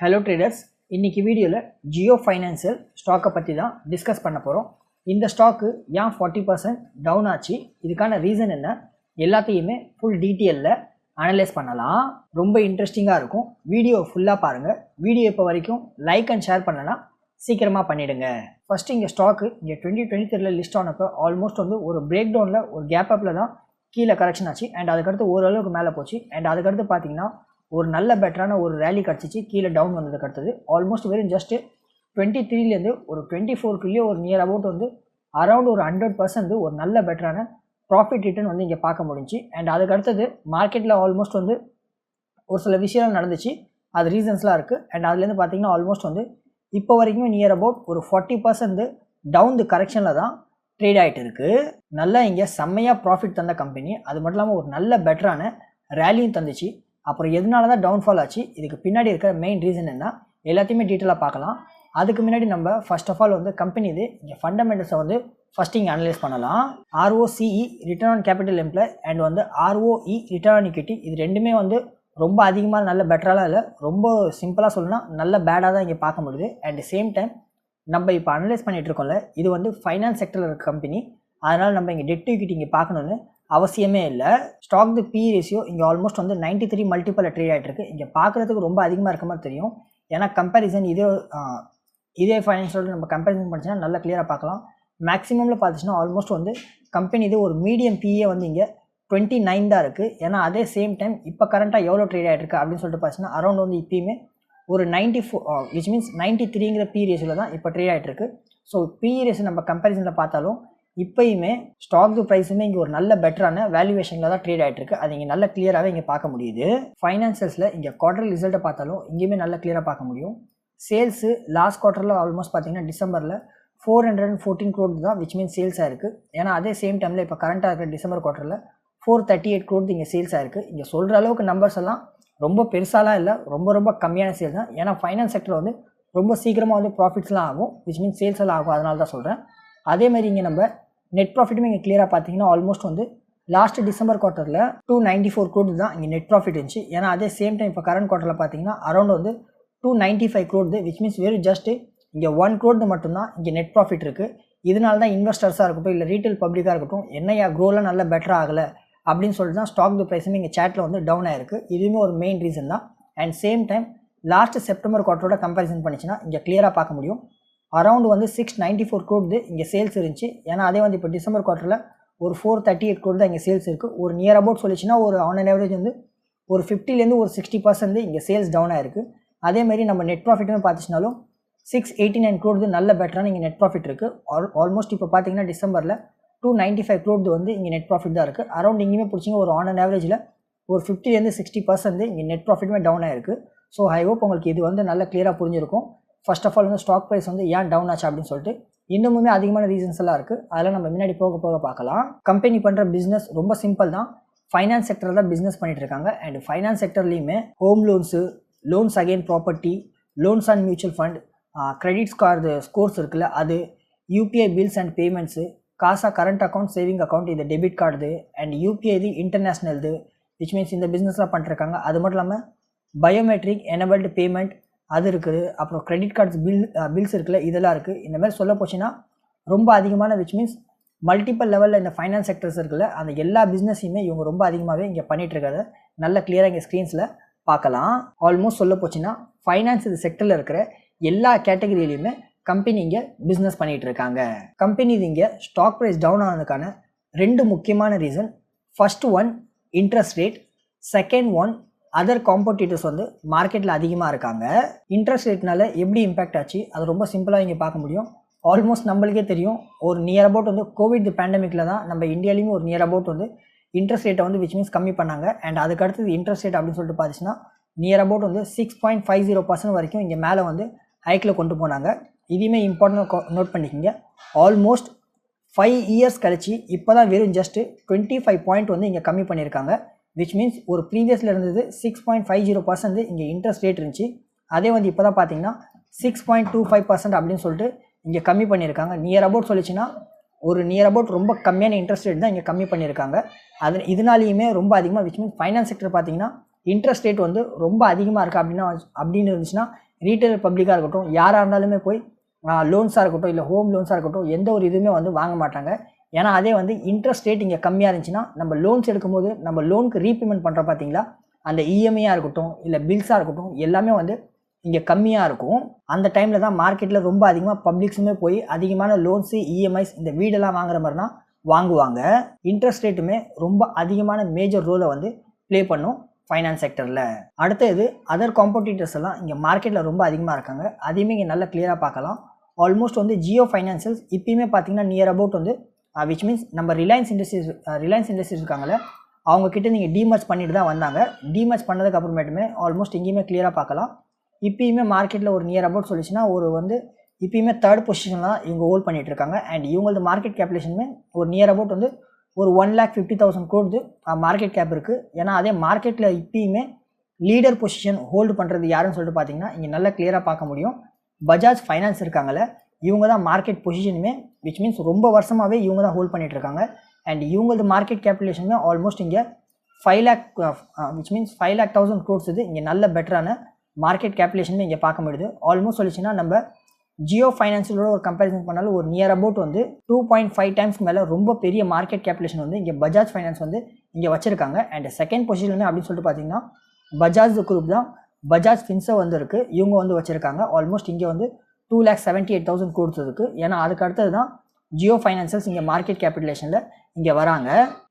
Hello traders இன்றைக்கி வீடியோவில் Jio financial ஸ்டாக்கை பற்றி தான் டிஸ்கஸ் பண்ண போகிறோம் இந்த ஸ்டாக்கு ஏன் ஃபார்ட்டி பர்சன்ட் டவுன் ஆச்சு? இதுக்கான ரீசன் என்ன? எல்லாத்தையுமே ஃபுல் டீட்டெயிலில் அனலைஸ் பண்ணலாம். ரொம்ப இன்ட்ரெஸ்டிங்காக இருக்கும். வீடியோ ஃபுல்லாக பாருங்கள் வீடியோ இப்போ வரைக்கும் லைக் அண்ட் ஷேர் பண்ணலாம் சீக்கிரமாக பண்ணிவிடுங்க ஃபஸ்ட்டு இங்கே ஸ்டாக்கு இங்கே டுவெண்ட்டி டுவெண்ட்டி த்ரீல லிஸ்ட் ஆனப்போ ஆல்மோஸ்ட் வந்து ஒரு பிரேக் டவுனில் ஒரு கேப் அப்பில் தான் கீழே கரெக்ஷன் ஆச்சு. அண்ட் அதுக்கடுத்து ஓரளவுக்கு மேலே போச்சு. அண்ட் அதுக்கடுத்து பார்த்தீங்கன்னா ஒரு நல்ல பெட்டரான ஒரு ரேலி கிடச்சிச்சு கீழே டவுன் வந்ததுக்கு அடுத்தது ஆல்மோஸ்ட் வெறும் ஜஸ்ட்டு டுவெண்ட்டி த்ரீலேருந்து ஒரு டுவெண்ட்டி ஃபோர்க்குள்ளேயே ஒரு நியர் அபவுட் வந்து அரௌண்ட் ஒரு ஹண்ட்ரட் பர்சன்ட் ஒரு நல்ல பெட்டரான ப்ராஃபிட் ரிட்டர்ன் வந்து இங்கே பார்க்க முடிஞ்சுச்சு. அண்ட் அதுக்கு அடுத்தது மார்க்கெட்டில் ஆல்மோஸ்ட் வந்து ஒரு சில விஷயங்கள் நடந்துச்சு. அது ரீசன்ஸ்லாம் இருக்குது அண்ட் அதுலேருந்து பார்த்தீங்கன்னா ஆல்மோஸ்ட் வந்து இப்போ வரைக்கும் நியர் அபவுட் ஒரு ஃபார்ட்டி பர்சன்ட் டவுன் தி கரெக்ஷனில் தான் ட்ரேட் ஆகிட்டு இருக்குது நல்லா இங்கே செம்மையாக ப்ராஃபிட் தந்த கம்பெனி அது மட்டும் இல்லாமல் ஒரு நல்ல பெட்டரான ரேலியும் தந்துச்சு. அப்புறம் எதனால தான் டவுன்ஃபால் ஆச்சு? இதுக்கு பின்னாடி இருக்கிற மெயின் ரீசன் என்ன எல்லாத்தையுமே டீட்டெயிலாக பார்க்கலாம். அதுக்கு முன்னாடி நம்ம ஃபர்ஸ்ட் ஆஃப் ஆல் வந்து கம்பெனி இது இங்கே ஃபண்டமெண்டல்ஸை வந்து ஃபஸ்ட் இங்கே அனலைஸ் பண்ணலாம். ROCE return on capital employ and வந்து ஆர்ஓஇ ரிட்டர்ன் ஆன் இக்விட்டி இது ரெண்டுமே வந்து ரொம்ப அதிகமாக நல்ல பெட்டராலாம் இல்லை. ரொம்ப சிம்பிளாக சொல்லணும்னா நல்ல பேடாக தான் இங்கே பார்க்க முடியுது. அட் சேம் டைம் நம்ம இப்போ அனலைஸ் பண்ணிகிட்டு இருக்கோம்ல இது வந்து ஃபைனான்ஸ் செக்டரில் இருக்க கம்பெனி அதனால் நம்ம இங்கே டெட் ஈக்விட்டி இங்கே பார்க்கணுன்னு அவசியமே இல்லை. ஸ்டாக் தி பி ரேஷியோ இங்கே ஆல்மோஸ்ட் வந்து நைன்ட்டி த்ரீ மல்டிபிள் ட்ரேட் ஆகிட்டு இருக்கு இங்கே பார்க்குறதுக்கு ரொம்ப அதிகமாக இருக்க மாதிரி தெரியும். ஏன்னா கம்பேரிசன் இதே இதே ஃபைனான்ஷியல் நம்ம கம்பேரிசன் பண்ணிச்சுன்னா நல்லா கிளியராக பார்க்கலாம். மேக்ஸிமமில் பார்த்துச்சுன்னா ஆல்மோஸ்ட் வந்து கம்பெனி இது ஒரு மீடியம் பிஏ வந்து இங்கே டுவெண்ட்டி நைன் தான் இருக்குது ஏன்னா அதே சேம் டைம் இப்போ கரண்ட்டாக எவ்வளோ ட்ரேட் ஆகிட்டு இருக்கு அப்படின்னு சொல்லிட்டு பார்த்தீங்கன்னா அரௌண்ட் வந்து இப்பயுமே ஒரு ninety four which means ninety த்ரீங்கிற P ரேஷியோவில் தான் இப்போ ட்ரேட் ஆகிட்டு இருக்கு ஸோ பி ரேஷியோ நம்ம கம்பேரிசனில் பார்த்தாலும் இப்போயுமே ஸ்டாக் ப்ரைஸுமே இங்கே ஒரு நல்ல பெட்டரான வேல்யூவேஷனில் தான் ட்ரேட் ஆகிட்டு இருக்கு அது இங்கே நல்ல கிளியராகவே இங்கே பார்க்க முடியுது. ஃபைனான்சியல்ஸில் இங்கே குவார்டர் ரிசல்ட்டை பார்த்தாலும் இங்கேயுமே நல்ல கிளியராக பார்க்க முடியும். சேல்ஸு லாஸ்ட் குவார்ட்டரில் ஆல்மோஸ்ட் பார்த்தீங்கன்னா டிசம்பரில் four hundred and fourteen crore தான் விச் மீன் சேல்ஸ் ஆயிருக்கு ஏன்னா அதே சேம் டைமில் இப்போ கரண்ட்டாக இருக்கிற டிசம்பர் குவார்ட்டரில் ஃபோர் தேர்ட்டி எயிட் க்ரோட் இங்கே சேல்ஸ் ஆயிருக்கு இங்கே சொல்கிற அளவுக்கு நம்பர்ஸ் எல்லாம் ரொம்ப பெருசாலாம் இல்லை ரொம்ப ரொம்ப கம்மியான சேல்ஸ் தான். ஏன்னா ஃபைனான்ஸ் செக்டர் வந்து ரொம்ப சீக்கிரமாக வந்து ப்ராஃபிட்ஸ்லாம் ஆகும் விச் மீன்ஸ் சேல்ஸ் எல்லாம் ஆகும் அதனால தான் சொல்கிறேன் அதே மாதிரி இங்கே நம்ம நெட் ப்ராஃபிட்டும் இங்கே கிளியராக பார்த்தீங்கன்னா ஆல்மோஸ்ட் வந்து லாஸ்ட் டிசம்பர் குவார்ட்டரில் டூ நைன்ட்டி ஃபோர் க்ரோட் தான் இங்கே நெட் ப்ராஃபிட் இருந்துச்சு. ஏன்னா அதே சேம் டைம் இப்போ கரண்ட் குவார்ட்டரில் பார்த்தீங்கன்னா அரௌண்ட் வந்து two ninety five crore which means வெறும் ஜஸ்ட்டு இங்கே ஒன் க்ரோட் மட்டும்தான் இங்கே நெட் ப்ராஃபிட் இருக்குது இதனால தான் இன்வெஸ்டர்ஸாக இருக்கட்டும் இல்லை ரீட்டைல் பப்ளிக்காக இருக்கட்டும் என்னையா க்ரோலாம் நல்லா பெட்டர் ஆகலை அப்படின்னு சொல்லிட்டு தான் ஸ்டாக் தி ப்ரைஸுமே இங்கே சேட்டில் வந்து டவுன் ஆயிருக்கு. இதுவுமே ஒரு மெயின் ரீசன் தான். And same time last September குவார்ட்டரோட comparison பண்ணிச்சுன்னா இங்கே கிளியராக பார்க்க முடியும். அரௌண்ட் வந்து சிக்ஸ் நைன்ட்டி ஃபோர் க்ரோடு இங்கே சேல்ஸ் இருந்துச்சு. ஏன்னா அதே வந்து இப்போ டிசம்பர் குவார்ட்டரில் ஒரு ஃபோர் தேர்ட்டி எயிட் க்ரோட் தான் இங்கே சேல்ஸ் இருக்குது ஒரு நியர் அபவுட் சொல்லிச்சுன்னா ஒரு ஆன் அன் ஆவரேஜ் வந்து ஒரு ஃபிஃப்டிலேருந்து ஒரு சிக்ஸ்டி பர்சன்ட் இங்கே சேல்ஸ் டவுன் ஆயிருக்கு. அதேமாரி நம்ம நெட் ப்ராஃபிட்னு பார்த்துச்சுனாலும் சிக்ஸ் எயிட்டி நைன் க்ரோடு நல்ல பெட்டரான இங்கே நெட் ப்ராஃபிட் இருக்குது ஆல் ஆல்மோஸ்ட் இப்போ பார்த்தீங்கன்னா டிசம்பரில் டூ நைன்ட்டி ஃபைவ் க்ரோடு வந்து இங்கே நெட் ப்ராஃபிட் தான் இருக்குது அரௌண்ட் இங்கேயுமே பிடிச்சிங்க ஒரு ஆன் அன் ஆவரேஜில் ஒரு ஃபிஃப்டிலேருந்து சிக்ஸ்டி பர்சன்ட் இங்கே நெட் ப்ராஃபிட்டுமே டவுன் ஆயிருக்கு. ஸோ ஐ ஹோப் உங்களுக்கு இது வந்து நல்லா கிளியராக புரிஞ்சிருக்கும். ஃபர்ஸ்ட் ஆஃப் ஆல் வந்து ஸ்டாக் ப்ரைஸ் வந்து ஏன் டவுன் ஆச்சு அப்படின்னு சொல்லிட்டு இன்னுமுமே அதிகமான ரீசன்ஸ் எல்லாம் இருக்குது அதெல்லாம் நம்ம முன்னாடி போக போக பார்க்கலாம். கம்பெனி பண்ணுற பிஸ்னஸ் ரொம்ப சிம்பிள் தான். ஃபைனான்ஸ் செக்டரில் தான் பிஸ்னஸ் பண்ணிட்டு இருக்காங்க. And finance செக்டர்லேயுமே home loans loans again property loans and mutual fund credit score scores இருக்குல்ல அது UPI bills and payments CASA current account saving account இது டெபிட் கார்டு அண்ட் யூபிஐ இது இன்டர்நேஷ்னல்து விச் மீன்ஸ் இந்த பிஸ்னஸ்லாம் பண்ணிருக்காங்க அது மட்டும் இல்லாமல் பயோமெட்ரிக் எனபிள்டு பேமெண்ட் அது இருக்குது. அப்புறம் கிரெடிட் கார்ட்ஸ் பில் பில்ஸ் இருக்குல்ல இதெல்லாம் இருக்குது இந்த மாதிரி சொல்ல போச்சுன்னா ரொம்ப அதிகமான விச் மீன்ஸ் மல்டிப்பல் லெவலில் இந்த ஃபைனான்ஸ் செக்டர்ஸ் இருக்குல்ல அந்த எல்லா பிஸ்னஸையுமே இவங்க ரொம்ப அதிகமாகவே இங்கே பண்ணிகிட்டு இருக்காத நல்ல கிளியராக இங்கே ஸ்க்ரீன்ஸில் பார்க்கலாம். ஆல்மோஸ்ட் சொல்ல போச்சுன்னா ஃபைனான்ஸ் இது செக்டரில் இருக்கிற எல்லா கேட்டகரியிலையுமே கம்பெனி இங்கே பிஸ்னஸ் பண்ணிகிட்டு இருக்காங்க. கம்பெனி இது இங்கே ஸ்டாக் ப்ரைஸ் டவுன் ஆனதுக்கான ரெண்டு முக்கியமான reason first one interest rate second one other competitors வந்து மார்க்கெட்டில் அதிகமாக இருக்காங்க. இன்ட்ரெஸ்ட் ரேட்னால எப்படி இம்பேக்ட் ஆச்சு? அது ரொம்ப சிம்பிளாக இங்கே பார்க்க முடியும். ஆல்மோஸ்ட் நம்மளுக்கே தெரியும். ஒரு நியர் அபவுட் வந்து கோவிட் பேண்டமிக்கில் தான் நம்ம இந்தியாலையும் ஒரு நியர் அபவுட் வந்து இன்ட்ரெஸ்ட் ரேட்டை வந்து விச் மீன்ஸ் கம்மி பண்ணாங்க. அண்ட் அதுக்கு அடுத்தது இன்ட்ரெஸ்ட் ரேட் அப்படின்னு சொல்லிட்டு பார்த்துச்சுன்னா நியர் அபவுட் வந்து six point five zero percent வரைக்கும் இங்கே மேலே வந்து ஹைக்கில் கொண்டு போனாங்க. இதையுமே இம்பார்ட்டன்ட் நோட் பண்ணிக்கிங்க. ஆல்மோஸ்ட் ஃபைவ் இயர்ஸ் கழிச்சு இப்போ தான் வெறும் ஜஸ்ட்டு டுவெண்ட்டி ஃபைவ் பாயிண்ட் வந்து இங்கே கம்மி பண்ணியிருக்காங்க. விச் மீன்ஸ் ஒரு ப்ரீவியஸில் இருந்தது six point five zero percent இங்கே இன்ட்ரெஸ்ட் ரேட் இருந்துச்சு. அதே வந்து இப்போ தான் பார்த்தீங்கன்னா six point two five percent அப்படின்னு சொல்லிட்டு இங்கே கம்மி பண்ணியிருக்காங்க. நியர் அபவுட் சொல்லிச்சுன்னா ஒரு நியர் அபவுட் ரொம்ப கம்மியான இன்ட்ரெஸ்ட் ரேட் தான் இங்கே கம்மி பண்ணியிருக்காங்க. அது இதனாலேயுமே ரொம்ப அதிகமாக விச் மீன்ஸ் ஃபைனான்ஸ் செக்டர் பார்த்தீங்கன்னா இன்ட்ரெஸ்ட் ரேட் வந்து ரொம்ப அதிகமாக இருக்குது அப்படின்னா அப்படின்னு இருந்துச்சுன்னா ரீட்டைல் பப்ளிக்காக இருக்கட்டும் யாராக இருந்தாலுமே போய் லோன்ஸாக இருக்கட்டும் இல்லை ஹோம் லோன்ஸாக இருக்கட்டும் எந்த ஒரு இதுவுமே வந்து வாங்க மாட்டாங்க. ஏன்னா அதே வந்து இன்ட்ரெஸ்ட் ரேட் இங்கே கம்மியாக இருந்துச்சுன்னா நம்ம லோன்ஸ் எடுக்கும்போது நம்ம லோனுக்கு ரீபேமெண்ட் பண்ணுற பார்த்தீங்களா அந்த இஎம்ஐயாக இருக்கட்டும் இல்லை பில்ஸாக இருக்கட்டும் எல்லாமே வந்து இங்கே கம்மியாக இருக்கும். அந்த டைமில் தான் மார்க்கெட்டில் ரொம்ப அதிகமாக பப்ளிக்ஸுமே போய் அதிகமான லோன்ஸு இஎம்ஐஸ் இந்த வீடெல்லாம் வாங்குற மாதிரினா வாங்குவாங்க. இன்ட்ரெஸ்ட் ரேட்டுமே ரொம்ப அதிகமான மேஜர் ரோலை வந்து ப்ளே பண்ணும் ஃபைனான்ஸ் செக்டரில் அடுத்தது அதர் காம்படிட்டர்ஸ் எல்லாம் இங்கே மார்க்கெட்டில் ரொம்ப அதிகமாக இருக்காங்க. அதையுமே இங்கே நல்லா கிளியராக பார்க்கலாம். ஆல்மோஸ்ட் வந்து ஜியோ ஃபைனான்சியல்ஸ் இப்பயுமே பார்த்தீங்கன்னா நியர் அபவுட் வந்து விச் மீன்ஸ் நம்ம ரிலையன்ஸ் இண்டஸ்ட்ரீஸ் ரிலையன்ஸ் இண்டஸ்ட்ரீஸ் இருக்காங்களே அவங்கக்கிட்ட நீங்கள் டிமர்ச் பண்ணிட்டு தான் வந்தாங்க. டிமர்ச் பண்ணதுக்கு அப்புறமேட்டுமே ஆல்மோஸ்ட் எங்கேயுமே கிளியராக பார்க்கலாம். இப்பயுமே மார்க்கெட்டில் ஒரு நியர் அபவுட் சொல்லிச்சுன்னா ஒரு வந்து இப்பயுமே தேர்ட் பொசிஷன் தான் இவங்க ஹோல்ட் பண்ணிட்டு இருக்காங்க. அண்ட் இவங்களது மார்க்கெட் கேப்லேஷனுமே ஒரு நியர் அபவுட் வந்து ஒரு one lakh fifty thousand crore market cap இருக்குது ஏன்னா அதே மார்க்கெட்டில் இப்பயுமே லீடர் பொசிஷன் ஹோல்டு பண்ணுறது யாருன்னு சொல்லிட்டு பார்த்தீங்கன்னா இங்கே நல்லா கிளியராக பார்க்க முடியும். பஜாஜ் ஃபைனான்ஸ் இருக்காங்கல்ல இவங்க தான் மார்க்கெட் பொசிஷனுமே விச் மீன்ஸ் ரொம்ப வருஷமாகவே இவங்க தான் ஹோல்ட் பண்ணிகிட்ருக்காங்க இருக்காங்க அண்ட் இவங்களது மார்க்கெட் கேபிலேஷனுமே ஆல்மோஸ்ட் இங்கே five lakh which means five lakh thousand crores இது. இங்கே நல்ல பெட்டரான மார்க்கெட் கேபிலேஷனுமே இங்கே பார்க்க முடியுது. ஆல்மோஸ்ட் சொல்லிச்சுன்னா நம்ம ஜியோ ஃபைனான்சியலோட ஒரு கம்பேரிசன் பண்ணாலும் ஒரு நியர் அபவுட் வந்து டூ பாயிண்ட் ஃபைவ் டைம்ஸ் மேலே ரொம்ப பெரிய மார்க்கெட் கேபிலேஷன் வந்து இங்கே பஜாஜ் ஃபைனான்ஸ் வந்து இங்கே வச்சிருக்காங்க. அண்ட் செகண்ட் பொசிஷன் அப்படின்னு சொல்லிட்டு பார்த்தீங்கன்னா பஜாஜ் குரூப் தான் பஜாஜ் ஃபின்ஸோ வந்து இருக்குது இவங்க வந்து வச்சுருக்காங்க. ஆல்மோஸ்ட் இங்கே வந்து two lakh seventy eight thousand கொடுத்ததுக்கு. ஏன்னா அதுக்கு அடுத்தது தான் ஜியோ ஃபைனான்சியல்ஸ் இங்கே மார்க்கெட் கேபிட்டலேஷனில் இங்கே வராங்க.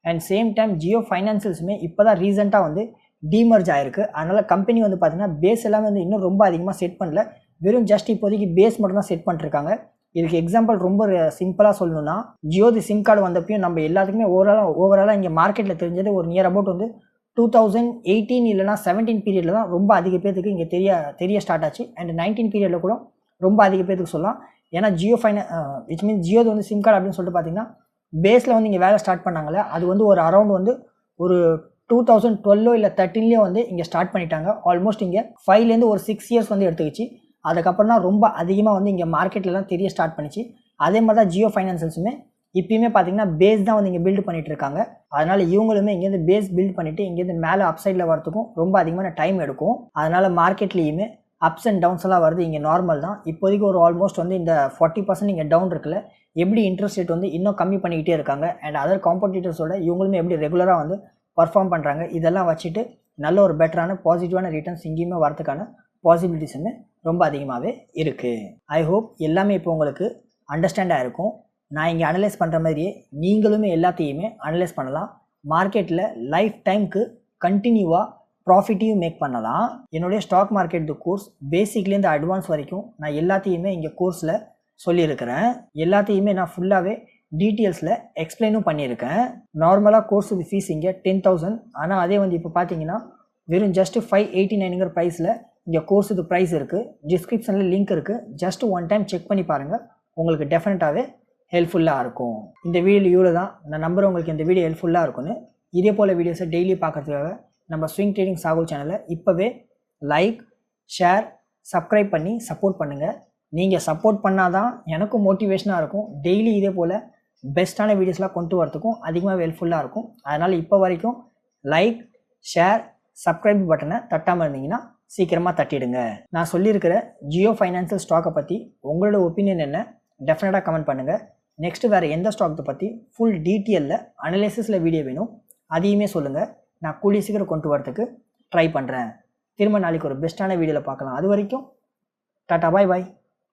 அண்ட் சேம் டைம் ஜியோ ஃபைனான்சியல்ஸுமே இப்போ தான் ரீசெண்டாக வந்து டீமர்ஜ் ஆயிருக்கு. அதனால் கம்பெனி வந்து பார்த்திங்கன்னா பேஸ் எல்லாமே வந்து இன்னும் ரொம்ப அதிகமாக செட் பண்ணல. வெறும் ஜஸ்ட் இப்போதைக்கு பேஸ் மட்டும் தான் செட் பண்ணிருக்காங்க இதுக்கு எக்ஸாம்பிள் ரொம்ப சிம்பிளாக சொல்லணும்னா ஜியோதி சிம் கார்டு வந்தப்பையும் நம்ம எல்லாத்துக்குமே ஓவராலாக ஓவராலாக இங்கே மார்க்கெட்டில் தெரிஞ்சது ஒரு நியர் அபவுட் வந்து டூ தௌசண்ட் எயிட்டீன் இல்லைனா செவன்டீன் பீரியடில் தான் ரொம்ப அதிக பேர்த்துக்கு இங்கே தெரிய தெரிய ஸ்டார்ட் ஆச்சு. அண்ட் நைன்டீன் பீரியடில் கூட ரொம்ப அதிக பேருக்கு சொல்லலாம். ஏன்னா ஜியோ ஃபைன விச் மீன்ஸ் ஜியோது வந்து சிம் கார்டு அப்படின்னு சொல்லிட்டு பார்த்தீங்கன்னா பேஸில் வந்து இங்கே வேலை ஸ்டார்ட் பண்ணாங்களே அது வந்து ஒரு அரௌண்ட் வந்து ஒரு டூ தௌசண்ட் டுவெல்லோ இல்லை தேர்ட்டீன்லேயோ வந்து இங்கே ஸ்டார்ட் பண்ணிட்டாங்க. ஆல்மோஸ்ட் இங்கே ஃபைவ்லேருந்து ஒரு சிக்ஸ் இயர்ஸ் வந்து எடுத்துக்கிச்சு. அதுக்கப்புறம் தான் ரொம்ப அதிகமாக வந்து இங்கே மார்க்கெட்லலாம் தெரிய ஸ்டார்ட் பண்ணிச்சு. அதே மாதிரி தான் ஜியோ ஃபைனான்சியல்ஸுமே இப்பயுமே பார்த்தீங்கன்னா பேஸ் தான் வந்து இங்கே பில்டு பண்ணிட்டு இருக்காங்க. அதனால் இவங்களுமே இங்கேருந்து பேஸ் பில்ட் பண்ணிவிட்டு இங்கேருந்து மேலே அப் சைடில் வரத்துக்கும் ரொம்ப அதிகமான டைம் எடுக்கும். அதனால் மார்க்கெட்லேயுமே அப்ஸ் அண்ட் டவுன்ஸ் எல்லாம் வருது இங்கே நார்மல் தான். இப்போதைக்கு ஒரு ஆல்மோஸ்ட் வந்து இந்த ஃபார்ட்டி பர்சன்ட் இங்கே டவுன் இருக்குல்ல எப்படி இன்ட்ரெஸ்ட் ரேட் வந்து இன்னும் கம்மி பண்ணிக்கிட்டே இருக்காங்க அண்ட் அதர் காம்படிட்டர்ஸோட இவங்களுமே எப்படி ரெகுலராக வந்து பர்ஃபார்ம் பண்ணுறாங்க இதெல்லாம் வச்சுட்டு நல்ல ஒரு பெட்டரான பாசிட்டிவான ரிட்டர்ன்ஸ் இங்கேயுமே வரதுக்கான பாசிபிலிட்டிஸுமே ரொம்ப அதிகமாகவே இருக்குது ஐ ஹோப் எல்லாமே இப்போ உங்களுக்கு அண்டர்ஸ்டாண்டாக இருக்கும். நான் இங்கே அனலைஸ் பண்ணுற மாதிரியே நீங்களுமே எல்லாத்தையுமே அனலைஸ் பண்ணலாம். மார்க்கெட்டில் லைஃப் டைம்க்கு கண்டினியூவாக ப்ராஃபிட்டையும் மேக் பண்ணலாம். என்னுடைய ஸ்டாக் மார்க்கெட் கோர்ஸ் பேசிக்லேருந்து அட்வான்ஸ் வரைக்கும் நான் எல்லாத்தையுமே இங்கே கோர்ஸில் சொல்லியிருக்கிறேன். எல்லாத்தையுமே நான் ஃபுல்லாகவே டீட்டெயில்ஸில் எக்ஸ்பிளைனும் பண்ணியிருக்கேன். நார்மலாக கோர்ஸுக்கு ஃபீஸ் இங்கே டென் தௌசண்ட் ஆனால் அதே வந்து இப்போ பார்த்தீங்கன்னா வெறும் ஜஸ்ட் ஃபைவ் எயிட்டி நைனுங்கிற ப்ரைஸில் இங்கே கோர்ஸுக்கு ப்ரைஸ் இருக்குது டிஸ்கிரிப்ஷனில் லிங்க் இருக்குது ஜஸ்ட் ஒன் டைம் செக் பண்ணி பாருங்கள் உங்களுக்கு டெஃபினட்டாகவே ஹெல்ப்ஃபுல்லாக இருக்கும். இந்த வீடியோ இவ்வளோ தான் நான் நம்புகிறேன் உங்களுக்கு இந்த வீடியோ ஹெல்ப்ஃபுல்லாக இருக்கும்னு. இதே போல் வீடியோஸை டெய்லி பார்க்கறதுக்காக நம்ம ஸ்விங் ட்ரேடிங் சாகுல் சேனலை இப்போவே லைக் ஷேர் சப்ஸ்கிரைப் பண்ணி சப்போர்ட் பண்ணுங்கள் நீங்கள் சப்போர்ட் பண்ணால் தான் எனக்கும் மோட்டிவேஷனாக இருக்கும். டெய்லி இதே போல் பெஸ்ட்டான வீடியோஸ்லாம் கொண்டு வரதுக்கும் அதிகமாக ஹெல்ப்ஃபுல்லாக இருக்கும். அதனால் இப்போ வரைக்கும் லைக் ஷேர் சப்ஸ்கிரைப் பட்டனை தட்டாமல் இருந்தீங்கன்னா சீக்கிரமாக தட்டிடுங்க. நான் சொல்லியிருக்கிற ஜியோ ஃபைனான்சியல் ஸ்டாக்கை பற்றி உங்களோட ஒப்பீனியன் என்ன? டெஃபினட்டாக கமெண்ட் பண்ணுங்கள் நெக்ஸ்ட்டு வேறு எந்த ஸ்டாக்கை பற்றி ஃபுல் டீட்டெயிலில் அனலைசிஸில் வீடியோ வேணும். அதையுமே சொல்லுங்கள் நான் கூடிய சீக்கிரம் கொண்டு வரதுக்கு ட்ரை பண்ணுறேன் திரும்ப நாளைக்கு ஒரு பெஸ்ட்டான வீடியோவில் பார்க்கலாம். அது வரைக்கும் டாட்டா பாய் பாய்